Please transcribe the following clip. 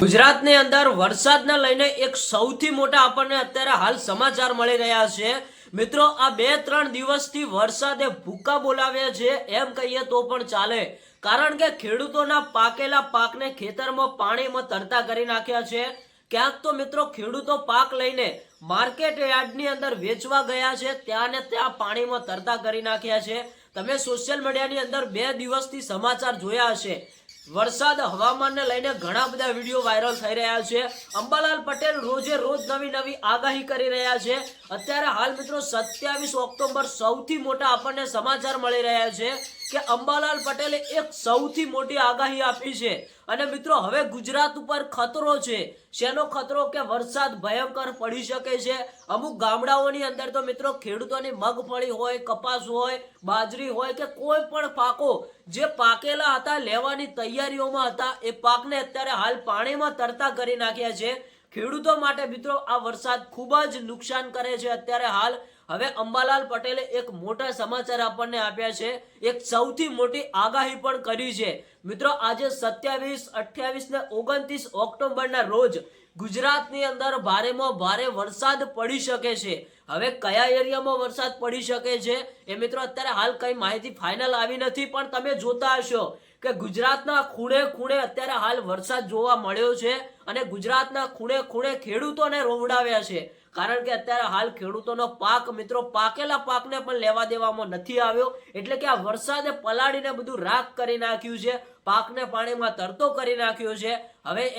ગુજરાતની અંદર વરસાદને લઈને એક સૌથી મોટા આપણને અત્યારે હાલ સમાચાર મળી રહ્યા છે. મિત્રો, આ બે ત્રણ દિવસથી વરસાદે ભૂકા બોલાવ્યા છે, એમ કહીએ તો પણ ચાલે. કારણ કે ખેડૂતોના પાકેલા પાકને ખેતરમાં પાણીમાં તરતા કરી નાખ્યા છે. ક્યાંક તો મિત્રો, ખેડૂતો પાક લઈને માર્કેટ યાર્ડની અંદર વેચવા ગયા છે, ત્યાં ને ત્યાં પાણીમાં તરતા કરી નાખ્યા છે. તમે સોશિયલ મીડિયાની અંદર બે દિવસથી સમાચાર જોયા હશે. વરસાદ હવામાનને લઈને ઘણા બધા વીડિયો વાયરલ થઈ રહ્યા છે. અંબાલાલ પટેલ રોજે રોજ નવી નવી આગાહી કરી રહ્યા છે. અત્યારે હાલ મિત્રો સત્યાવીસ ઓક્ટોબર સૌથી મોટા આપણને સમાચાર મળી રહ્યા છે. કે અંબાલાલ પટેલે એક સૌથી મોટી આગાહી આપી છે. અને મિત્રો, હવે ગુજરાત ઉપર ખતરો છે. શેનો ખતરો? કે વરસાદ ભયંકર પડી શકે છે. અમુક ગામડાઓની અંદર તો મિત્રો, ખેડૂતોની મગફળી હોય, કપાસ હોય, બાજરી હોય કે કોઈ પણ પાકો જે પાકેલા હતા, લેવાની તૈયારીઓમાં હતા, એ પાકને અત્યારે હાલ પાણીમાં તરતા કરી નાખ્યા છે. ખેડૂતો માટે મિત્રો, આ વરસાદ ખૂબ જ નુકસાન કરે છે અત્યારે હાલ. હવે અંબાલાલ પટેલે એક મોટા સમાચાર આપણને આપ્યા છે. એક સૌથી મોટી આગાહી પણ કરી છે. મિત્રો, આજે સત્યાવીસ, અઠ્યાવીસ ને ઓગણત્રીસ ઓક્ટોબરના રોજ ગુજરાતની અંદર ભારેમાં ભારે વરસાદ પડી શકે છે. હવે કયા એરિયામાં વરસાદ પડી શકે છે એ મિત્રો અત્યારે હાલ કઈ માહિતી ફાઇનલ આવી નથી, પણ તમે જોતા હશો કે ગુજરાતના ખૂણે ખૂણે અત્યારે હાલ વરસાદ જોવા મળ્યો છે અને ગુજરાતના ખૂણે ખૂણે ખેડૂતોને રોવડાવ્યા છે. કારણ કે અત્યારે હાલ ખેડૂતોનો પાક મિત્રો પાકેલા પાકને પણ લેવા દેવામાં નથી આવ્યો. એટલે કે આ વરસાદે પલાળીને બધું રાખ કરી નાખ્યું છે. પાકને પાણીમાં તરતો કરી નાખ્યો છે. હવે